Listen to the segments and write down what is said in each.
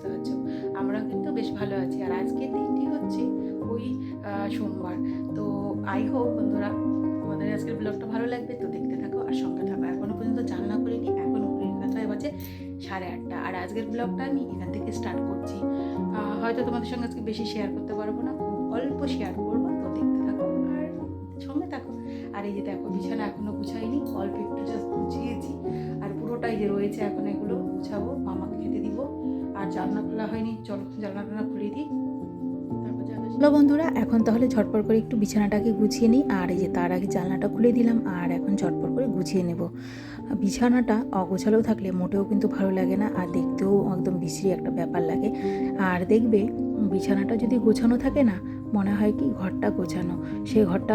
সুস্থ আছো আমরাও কিন্তু বেশ ভালো আছি। আর আজকের দিনটি হচ্ছে ওই সোমবার। তো আই হোপ বন্ধুরা তোমাদের আজকের ব্লগটা ভালো লাগবে। তো দেখতে থাকো আর সঙ্গে থাকো। এখনও পর্যন্ত জানলা করিনি, এখন কাছায় বাজে সাড়ে আটটা। আর আজকের ব্লগটা আমি এখান থেকে স্টার্ট করছি। হয়তো তোমাদের সঙ্গে আজকে বেশি শেয়ার করতে পারব না, খুব অল্প শেয়ার করব। তো দেখতে থাকো আর সঙ্গে থাকো। আর এই যে দেখো, বিছানা এখনও গুছাইনি, অল্প একটু জাস্ট গুছিয়েছি। আর পুরোটাই যে রয়েছে এখন এগুলো গুছাবো, মামাকে খেতে দিব। আর জানলা খোলা হয়নি, চলো জানলা টানা খুলে দিই। হ্যালো বন্ধুরা, এখন তাহলে ঝটপট করে একটু বিছানাটাকে গুছিয়ে নিই। আর এই যে তার আগে জানলাটা খুলে দিলাম, আর এখন ঝটপট করে গুছিয়ে নেব। বিছানাটা অগোছালো থাকলে মোটেও কিন্তু ভালো লাগে না, আর দেখতেও একদম বিশ্রী একটা ব্যাপার লাগে। আর দেখবে, বিছানাটা যদি গোছানো থাকে না মনে হয় কি ঘরটা গোছানো। সেই ঘরটা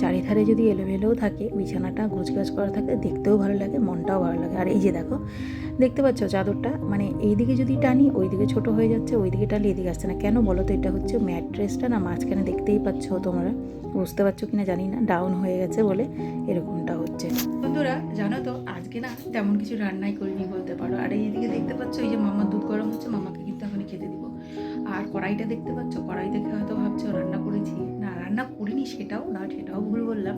চারিধারে যদি এলোমেলোও থাকে, বিছানাটা গোছগাছ করা থাকে, দেখতেও ভালো লাগে, মনটাও ভালো লাগে। আর এই যে দেখো, দেখতে পাচ্ছ চাদরটা? মানে এইদিকে যদি টানি, ওইদিকে ছোট হয়ে যাচ্ছে, ওইদিকে টানলে এদিকে আসছে না। কেন বলো তো, এটা হচ্ছে ম্যাট্রেসটা না, মাঝখানে দেখতেই পাচ্ছ তোমরা। বুঝতে পারছ কিনা জানি না, ডাউন হয়ে গেছে বলে এরকমটা হচ্ছে। বন্ধুরা, জানো তো, আজকে না তেমন কিছু রান্নাই করিনি বলতে পারো। আর এইদিকে দেখতে পাচ্ছ, এই যে মামার দুধ গরম হচ্ছে, মামাকে আর কড়াইটা দেখতে পাচ্ছ? কড়াই দেখে হয়তো ভাবছ রান্না করেছি। না, রান্না করিনি সেটাও না, সেটাও ভুল বললাম।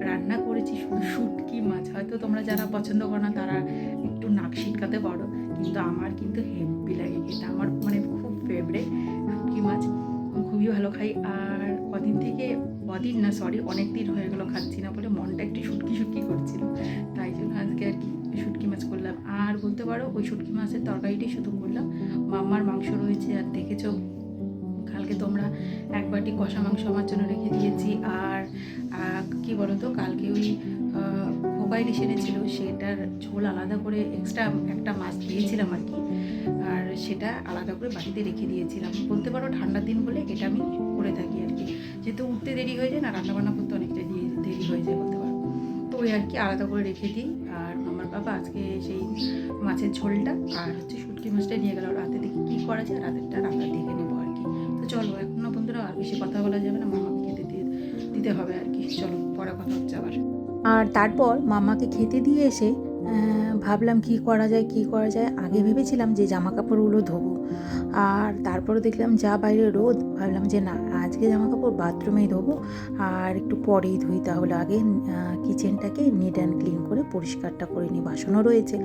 রান্না করেছি, শুধু শুটকি মাছ। হয়তো তোমরা যারা পছন্দ করো না, তারা একটু নাক শিটকাতে পারো। কিন্তু আমার কিন্তু হেভি লাগে এটা আমার মানে খুব ফেভারেট শুটকি মাছ। খুবই ভালো খাই। আর কদিন থেকে, কদিন না সরি অনেক দিন হয়ে গেলো খাচ্ছি না বলে মনটা একটু শুটকি শুটকি করছিল। তাই জন্য আজকে আর কি শুটকি মাছ করলাম। আর বলতে পারো, ওই শুটকি মাছের তরকারিটাই শুধু করলাম। মাম্মার মাংস রয়েছে, আর দেখেছ, কালকে তোমরা এক বাটি কষা মাংস আমার জন্য রেখে দিয়েছি। আর কি বলো তো কালকে ওই মোবাইল এনেছিল সেটার ঝোল আলাদা করে এক্সট্রা একটা মাছ দিয়েছিলাম আর কি। আর সেটা আলাদা করে বাড়িতে রেখে দিয়েছিলাম। বলতে পারো, ঠান্ডার দিন বলে এটা আমি করে থাকি আর কি। যেহেতু উঠতে দেরি হয়ে যায় না, রান্নাবান্না করতে অনেকটা দেরি হয়ে যায়, বলতে পারো। তো ওই আর কি আলাদা করে রেখে দিই। আজকে সেই মাছের ঝোলটা আর হচ্ছে শুটকি মাছটা নিয়ে গেল। রাতে দেখি কী করা যায়, রাতেরটা রান্না দেখে নেব আর কি। তো চলো, এখন না বন্ধুরা আর বেশি কথা বলা যাবে না, মামাকে খেতে দিয়ে দিতে হবে আর কি। চলো, পরে কথা হচ্ছে আবার। আর তারপর মামাকে খেতে দিয়ে এসে ভাবলাম কি করা যায়, কি করা যায়। আগে ভেবেছিলাম যে জামা কাপড়গুলো ধোবো। আর তারপরে দেখলাম যা বাইরে রোদ, ভাবলাম যে না আজকে জামা কাপড় বাথরুমেই ধোবো। আর একটু পরেই ধুই তাহলে আগে কিচেনটাকে নিট অ্যান্ড ক্লিন করে পরিষ্কারটা করে নিই, বাসনও রয়েছে।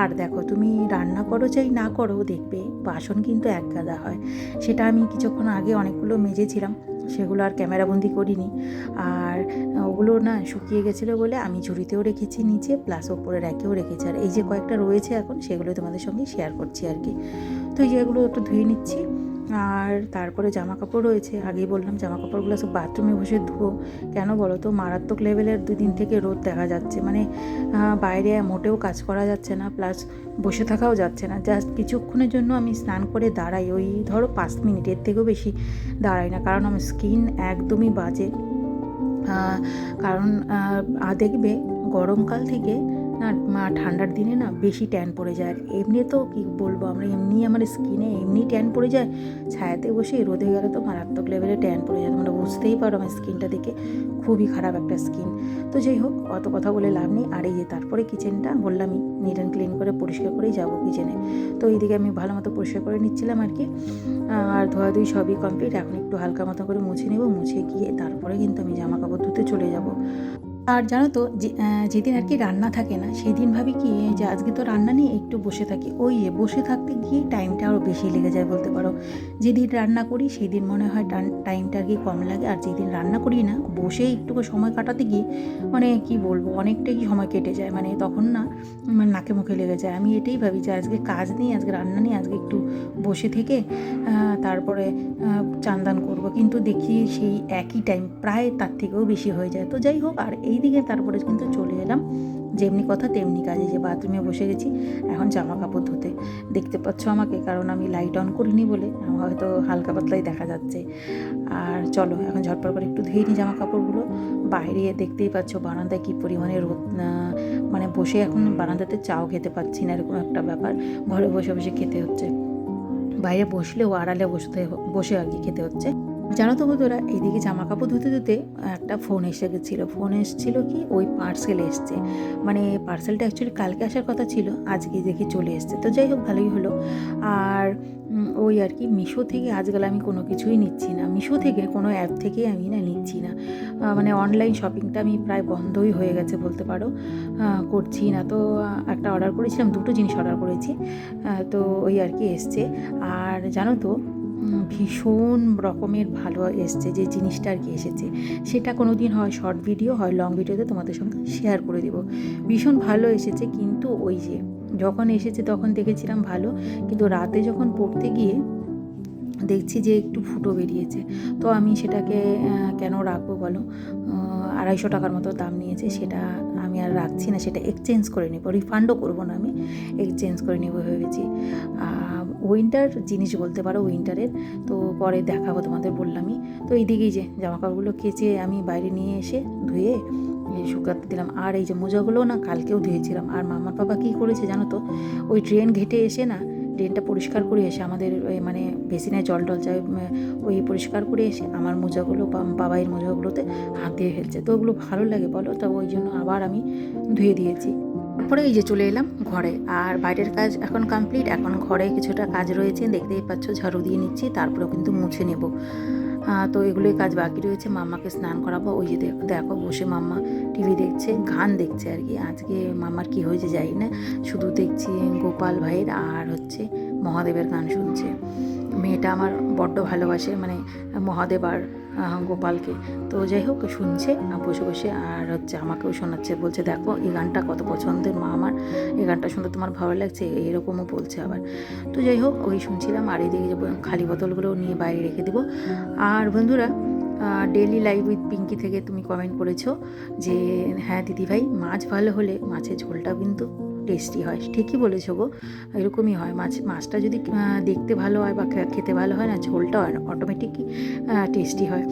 আর দেখো, তুমি রান্না করো চাই না করো, দেখবে বাসন কিন্তু এক গাদা হয়। সেটা আমি কিছুক্ষণ আগে অনেকগুলো মেজেছিলাম, সেগুলো আর ক্যামেরাবন্দি করিনি। আর ওগুলো না শুকিয়ে গেছিল বলে আমি ঝুড়িতেও রেখেছি নিচে প্লাস ওপরে র্যাকেও রেখেছি। আর এই যে কয়েকটা রয়েছে এখন সেগুলো তোমাদের সঙ্গে শেয়ার করছি আর কি। তো এই যেগুলো একটু ধুয়ে নিচ্ছি। আর তারপরে জামা কাপড় রয়েছে। আগেই বললাম জামা কাপড়গুলো সব বাথরুমে বসে ধুবো। কেন বলো তো? মারাত্মক লেভেলের দুদিন থেকে রোদ দেখা যাচ্ছে। মানে বাইরে মোটেও কাজ করা যাচ্ছে না প্লাস বসে থাকাও যাচ্ছে না। জাস্ট কিছুক্ষণের জন্য আমি স্নান করে দাঁড়াই। ওই ধরো পাঁচ মিনিটের থেকেও বেশি দাঁড়াই না। কারণ আমার স্কিন একদমই বাজে। কারণ দেখবে গরমকাল থেকে না, মা- ঠান্ডার দিনে না বেশি ট্যান পড়ে যায়। আর এমনি তো কি বলব আমরা, এমনি আমার স্কিনে এমনি ট্যান পড়ে যায়। ছায়াতে বসে রোদে গেলে তো মারাত্মক লেভেলে ট্যান পড়ে যায়। তোমরা বুঝতেই পারো আমার স্কিনটা দেখে খুবই খারাপ একটা স্কিন তো যাই হোক, অত কথা বলে লাভ নেই। আর এই যে তারপরে কিচেনটা বললামই নিট অ্যান্ড ক্লিন করে পরিষ্কার করেই যাব কিচেনে তো এইদিকে আমি ভালো মতো পরিষ্কার করে নিচ্ছিলাম আর কি। আর ধোয়াধুয়ি সবই কমপ্লিট এখন একটু হালকা মতো করে মুছে নেব। মুছে গিয়ে তারপরে কিন্তু আমি জামা কাপড় ধুতে চলে যাব। আর জানো তো যেদিন আর কি রান্না থাকে না সেই দিন ভাবি কি যে আজকে তো রান্না নেই, একটু বসে থাকি। ওই বসে থাকতে গিয়ে টাইমটা আরও বেশি লেগে যায় বলতে পারো। যেদিন রান্না করি সেই দিন মনে হয় টাইমটা আর কি কম লাগে। আর যেদিন রান্না করি না, বসে একটু সময় কাটাতে গিয়ে মানে কি বলব, অনেকটাই সময় কেটে যায়। মানে তখন না মানে নাকে মুখে লেগে যায়। আমি এটাই ভাবি যে, আজকে কাজ নেই, আজকে রান্না নেই, আজকে একটু বসে থেকে তারপরে চান্দান করব। কিন্তু দেখি সেই একই টাইম প্রায় তার থেকেও বেশি হয়ে যায়। তো যাই হোক, আর এই দিকে তারপরে কিন্তু চলে এলাম। যেমনি কথা তেমনি কাজে যে বাথরুমে বসে গেছি, এখন জামা কাপড় ধুতে। দেখতে পাচ্ছ আমাকে, কারণ আমি লাইট অন করিনি বলে। আমার হয়তো হালকা পাতলাই দেখা যাচ্ছে। আর চলো, এখন ঝটপট করে একটু ধুয়ে নিই জামা কাপড়গুলো বাইরে দেখতেই পাচ্ছ বারান্দায় কী পরিমাণে রোদ মানে বসে এখন বারান্দাতে চাও খেতে পাচ্ছি না, এরকম একটা ব্যাপার। ঘরে বসে বসে খেতে হচ্ছে। বাইরে বসলেও আড়ালে বসতে, বসে আর কি খেতে হচ্ছে। জানো তো বন্ধুরা, এইদিকে জামা কাপড় ধুতে ধুতে একটা ফোন এসে গেছিল। ফোন এসেছিল কি, ওই পার্সেল এসছে। মানে পার্সেলটা অ্যাকচুয়ালি কালকে আসার কথা ছিল, আজকে দেখি চলে এসছে। তো যাই হোক, ভালোই হলো। আর ওই আর কি, মিশো থেকে আজকাল আমি কোনো কিছুই নিচ্ছি না। মিশো থেকে কোনো অ্যাপ থেকেই আমি না নিচ্ছি না। মানে অনলাইন শপিংটা আমি প্রায় বন্ধই হয়ে গেছে বলতে পারো। করছি না। তো একটা অর্ডার করেছিলাম, দুটো জিনিস অর্ডার করেছি। তো ওই আর কি এসছে। আর জানো তো ভীষণ রকমের ভালো এসছে, যে জিনিসটা আর কি এসেছে। সেটা কোনো দিন হয় শর্ট ভিডিও হয় লং ভিডিওতে তোমাদের সঙ্গে শেয়ার করে দেবো। ভীষণ ভালো এসেছে, কিন্তু ওই যে যখন এসেছে তখন দেখেছিলাম ভালো, কিন্তু রাতে যখন পড়তে গিয়ে দেখছি যে একটু ফুটো বেরিয়েছে। তো আমি সেটাকে কেন রাখব বলো? আড়াইশো টাকার মতো দাম নিয়েছে, সেটা আর রাখছি না, সেটা এক্সচেঞ্জ করে নেব রিফান্ডও করব না আমি এক্সচেঞ্জ করে নেব ভেবেছি। উইন্টার জিনিস বলতে পারো উইন্টারের তো পরে দেখাবো তোমাদের বললামই। তো এইদিকেই যে জামা কাপড়গুলো কেচে আমি বাইরে নিয়ে এসে ধুয়ে শুকাতে দিলাম। আর এই যে মোজাগুলো না কালকেও ধুয়েছিলাম। আর মামার বাবা কী করেছে জানো তো, ওই ট্রেন ঘেটে এসে না ড্রেনটা পরিষ্কার করে এসে আমাদের মানে বেসিনে জল টল যায় ওই পরিষ্কার করে এসে আমার মোজাগুলো বাবাইয়ের মোজাগুলোতে হাত দিয়ে ফেলছে। তো ওগুলো ভালো লাগে বলো? তো ওই জন্য আবার আমি ধুয়ে দিয়েছি। তারপরে এই যে চলে এলাম ঘরে। আর বাইরের কাজ এখন কমপ্লিট। এখন ঘরে কিছুটা কাজ রয়েছে। দেখতেই পাচ্ছ, ঝাড়ু দিয়ে নিচ্ছি। তারপরেও কিন্তু মুছে নেব। তো এগুলোই কাজ বাকি রয়েছে। মাম্মাকে স্নান করাবো। ওই যে দেখ- বসে মাম্মা টিভি দেখছে, গান দেখছে আর কি। আজকে মামার কি হয়েছে যাই না। শুধু দেখছি গোপাল ভাইয়ের আর হচ্ছে মহাদেবের গান শুনছে। মেয়েটা আমার বড্ড ভালোবাসে মানে মহাদেব আর গোপালকে। তো যাই হোক, শুনছে বসে বসে, আর হচ্ছে আমাকেও শোনাচ্ছে, বলছে, দেখো, এই গানটা কত পছন্দের মা আমার। এই গানটা শুনতে তোমার ভালো লাগছে? এরকমও বলছে আবার। তো যাই হোক, ওই শুনছিলাম, আর এদিকে খালি বোতলগুলো নিয়ে বাইরে রেখে দেবো। আর বন্ধুরা ডেলি লাইভ উইথ পিঙ্কি থেকে তুমি কমেন্ট করেছ যে হ্যাঁ দিদিভাই, মাছ ভালো হলে মাছের ঝোলটাও কিন্তু টেস্টি হয়, ঠিকই বলেছ গো। এরকমই হয়। মাছ, মাছটা যদি দেখতে ভালো হয় বা খেতে ভালো হয় না, ঝোলটা হয় না অটোমেটিকই টেস্টি হয়।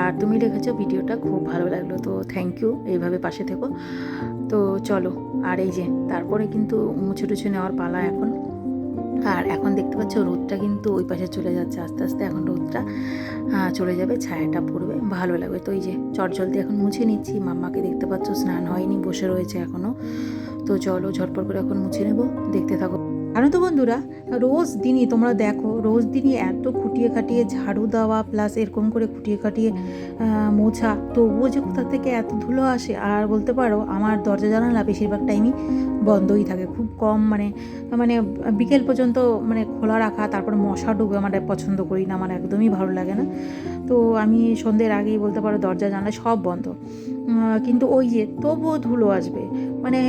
আর তুমি লিখেছো ভিডিওটা, খুব ভালো লাগল। তো থ্যাংক ইউ এইভাবে পাশে থেকো। তো চলো, আর এই যে, তারপরে কিন্তু মুছে টুছে নেওয়ার পালা এখন। আর এখন দেখতে পাচ্ছ রোদটা কিন্তু ওই পাশে চলে যাচ্ছে আস্তে আস্তে। এখন রোদটা চলে যাবে, ছায়াটা পড়বে। ভালো লাগবে। তো এই যে চটজলদি এখন মুছে নিচ্ছি। মাম্মাকে দেখতে পাচ্ছ স্নান হয়নি, বসে রয়েছে এখনও তো চলো ঝটপট করে এখন মুছে নেব, দেখতে থাকো। জানো তো বন্ধুরা, রোজ দিনই তোমরা দেখো, রোজ দিনই এত খুঁটিয়ে খাটিয়ে ঝাড়ু দেওয়া প্লাস এরকম করে খুঁটিয়ে খাটিয়ে মোছা, তবুও যে কোথা থেকে এত ধুলো আসে? আর বলতে পারো, আমার দরজা জানালা বেশিরভাগ টাইমই বন্ধই থাকে। খুব কম মানে মানে বিকেল পর্যন্ত মানে খোলা রাখা, তারপর মশা ডুবে আমার পছন্দ করি না আমার একদমই ভালো লাগে না। তো আমি সন্ধ্যের আগেই বলতে পারো দরজা জানলা সব বন্ধ। কিন্তু ওই যে তবুও ধুলো আসবে মানে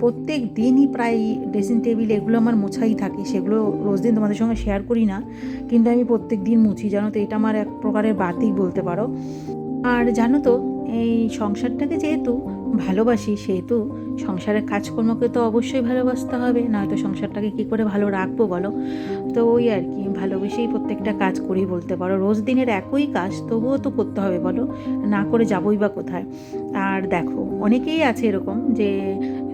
প্রত্যেক দিনই প্রায় ড্রেসিং টেবিল এগুলো আমার মোছাই থাকে, সেগুলো রোজ দিন তোমাদের সঙ্গে শেয়ার করি না, কিন্তু আমি প্রত্যেক দিন মুছি, জানো তো, এটা আমার এক প্রকারের বাতিক বলতে পারো। আর জানো তো, এই সংসারটাকে যেহেতু ভালোবাসি, সেহেতু সংসারের কাজকর্মকে তো অবশ্যই ভালোবাসতে হবে, নয়তো সংসারটাকে কী করে ভালো রাখব বলো? তো ওই আর কি, ভালোবেসেই প্রত্যেকটা কাজ করি বলতে পারো। রোজ দিনের একই কাজ, তবুও তো করতে হবে বলো, না করে যাবই বা কোথায়। আর দেখো, অনেকেই আছে এরকম যে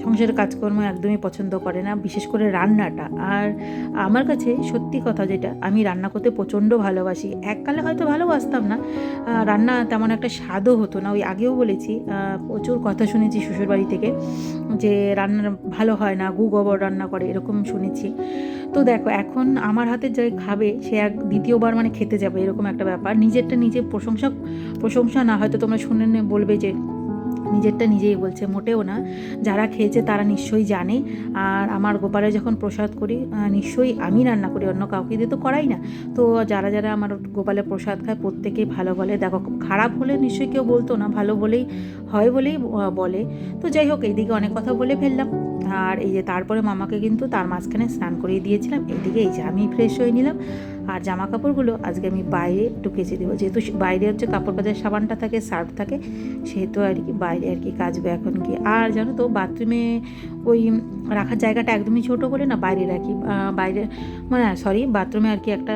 সংসারের কাজকর্ম একদমই পছন্দ করে না, বিশেষ করে রান্নাটা। আর আমার কাছে সত্যি কথা যেটা, আমি রান্না করতে প্রচণ্ড ভালোবাসি। এককালে হয়তো ভালোবাসতাম না রান্না তেমন একটা স্বাদও হতো না। ওই আগেও বলেছি প্রচুর কথা শুনেছি শ্বশুরবাড়ি থেকে, যে রান্না ভালো হয় না গু গোবর রান্না করে, এরকম শুনেছি। তো দেখো, এখন আমার হাতের যাই খাবে, সে এক দ্বিতীয়বার মানে খেতে যাবে, এরকম একটা ব্যাপার। নিজেরটা নিজে প্রশংসা প্রশংসা না, হয়তো তোমরা শুনে বলবে যে নিজেরটা নিজেই বলছে, মোটেও না। যারা খেয়েছে তারা নিশ্চয়ই জানে। আর আমার গোপালে যখন প্রসাদ করি নিশ্চয়ই আমি রান্না করি, অন্য কাউকে দিয়ে তো করাই না। তো যারা যারা আমার গোপালে প্রসাদ খায়, প্রত্যেকেই ভালো বলে। দেখো, খারাপ হলে নিশ্চয়ই কেউ বলতো না, ভালো বলেই, হয় বলেই বলে। তো যাই হোক, এইদিকে অনেক কথা বলে ফেললাম। আর এই যে তারপরে মামাকে কিন্তু তার মাঝখানে স্নান করিয়ে দিয়েছিলাম। এইদিকে এই যে আমি ফ্রেশ হয়ে নিলাম। আর জামা কাপড়গুলো আজকে আমি বাইরে একটু কেচে দেবো। যেহেতু বাইরে হচ্ছে কাপড় কাচার সাবানটা থাকে সার্ফ থাকে, সেহেতু আর কি বাইরে আর কি কাচবে এখন কি। আর জানো তো, বাথরুমে ওই রাখার জায়গাটা একদমই ছোট বলে না বাইরে রাখি। বাইরে মানে সরি বাথরুমে আর কি একটা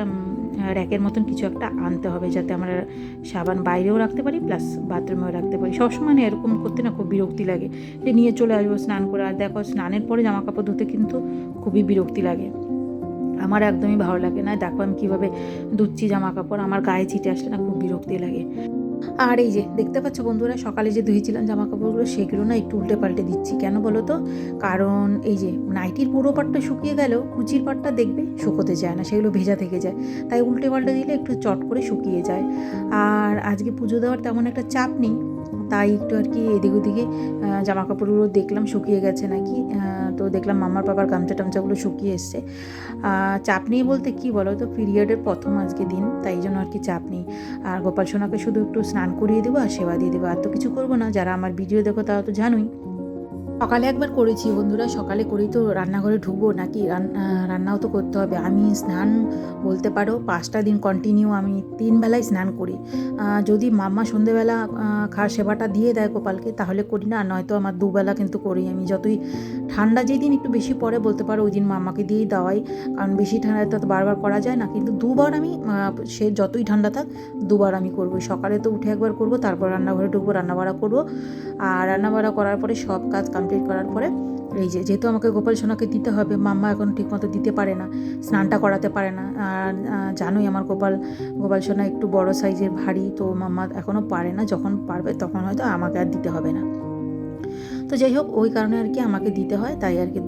র্যাকের মতন কিছু একটা আনতে হবে যাতে আমরা সাবান বাইরেও রাখতে পারি, প্লাস বাথরুমেও রাখতে পারি। সবসময় না এরকম করতে না খুব বিরক্তি লাগে যে নিয়ে চলে আসব স্নান করে। আর দেখো, স্নানের পরে জামা কাপড় ধুতে কিন্তু খুবই বিরক্তি লাগে। আমার একদমই ভালো লাগে না। দেখো আমি কীভাবে ধুচ্ছি জামা কাপড় আমার গায়ে ছিটে আসলে না খুব বিরক্তি লাগে। আর এই যে, দেখতে পাচ্ছ বন্ধুরা, সকালে যে ধুয়েছিলাম জামা কাপড়গুলো সেগুলো না একটু উল্টে পাল্টে দিচ্ছি। কেন বলো তো? কারণ এই যে, নাইটির পুরো পাটটা শুকিয়ে গেলেও কুচির পাটটা দেখবে শুকোতে যায় না, সেগুলো ভেজা থেকে যায়। তাই উল্টে পাল্টে দিলে একটু চট করে শুকিয়ে যায়। আর আজকে পুজো দেওয়ার তেমন একটা চাপ নেই তাই একটু আর কি এদিক ওদিকে জামা কাপড়গুলো দেখলাম শুকিয়ে গেছে নাকি তো দেখলাম মামার বাবার গামছা টামচাগুলো শুকিয়ে এসছে। চাপ নেই বলতে কি বলো তো পিরিয়ডের প্রথম আজকে দিন, তাই জন্য আর কি চাপ নেই। আর গোপাল সোনাকে শুধু একটু স্নান করিয়ে দেবো আর সেবা দিয়ে দেবো, আর তো কিছু করব না, যারা আমার ভিডিও দেখো তারা তো জানোই। সকালে একবার করেছি বন্ধুরা, সকালে করেই তো রান্নাঘরে ঢুকবো নাকি? রান্নাও তো করতে হবে। আমি স্নান বলতে পারো, পাঁচটা দিন কন্টিনিউ আমি তিন বেলায় স্নান করি। যদি মাম্মা সন্ধেবেলা খাওয়ার সেবাটা দিয়ে দেয় গোপালকে, তাহলে করি না, নয়তো আমার দুবেলা কিন্তু করি আমি। যতই ঠান্ডা যেদিন একটু বেশি পরে বলতে পারো ওই দিন মাম্মাকে দিয়েই দেওয়াই। কারণ বেশি ঠান্ডায় তো বারবার করা যায় না, কিন্তু দুবার আমি সে যতই ঠান্ডা থাক, দুবার আমি করব। সকালে তো উঠে একবার করব, তারপর রান্নাঘরে ঢুকবো, রান্নাবাড়া করব। আর রান্নাবাড়া করার পরে সব কাজ কমপ্লিট করার পরে, এই যে যেহেতু আমাকে গোপাল সোনাকে দিতে হবে, মাম্মা এখন ঠিকমতো দিতে পারে না, স্নানটা করাতে পারে না, আর জানোই আমার গোপাল গোপাল সোনা একটু বড় সাইজের ভারী, তো মাম্মা এখনও পারে না, যখন পারবে তখন হয়তো আমাকে আর দিতে হবে না। তো যাই হোক, ওই কারণে আর কি আমাকে দিতে হয়। তাই আর কি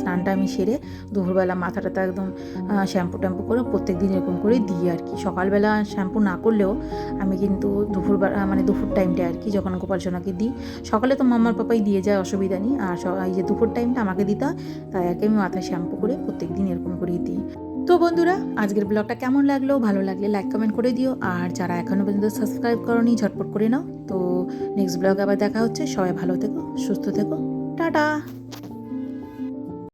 স্নানটা আমি সেরে দুপুরবেলা মাথাটাতে একদম শ্যাম্পু ট্যাম্পু করে প্রত্যেক দিন এরকম করে দিই আর কি। সকালবেলা শ্যাম্পু না করলেও আমি কিন্তু দুপুরবেলা মানে দুপুর টাইমটা আর কি যখন গোপাল সোনাকে দিই, সকালে তো মাম্মার পাপাই দিয়ে যায়, অসুবিধা নেই। আর এই যে দুপুর টাইমটা আমাকে দিতে হয়, তাই আর কি আমি মাথায় শ্যাম্পু করে প্রত্যেক দিন এরকম করেই দিই। তো বন্ধুরা, আজকের ব্লগটা কেমন লাগল? ভালো লাগলে লাইক কমেন্ট করে দিও। আর যারা এখনও পর্যন্ত সাবস্ক্রাইব করনি, ঝটপট করে নাও। তো নেক্সট ব্লগ আবার দেখা হচ্ছে। সবাই ভালো থেকো, সুস্থ থেকো। টাটা!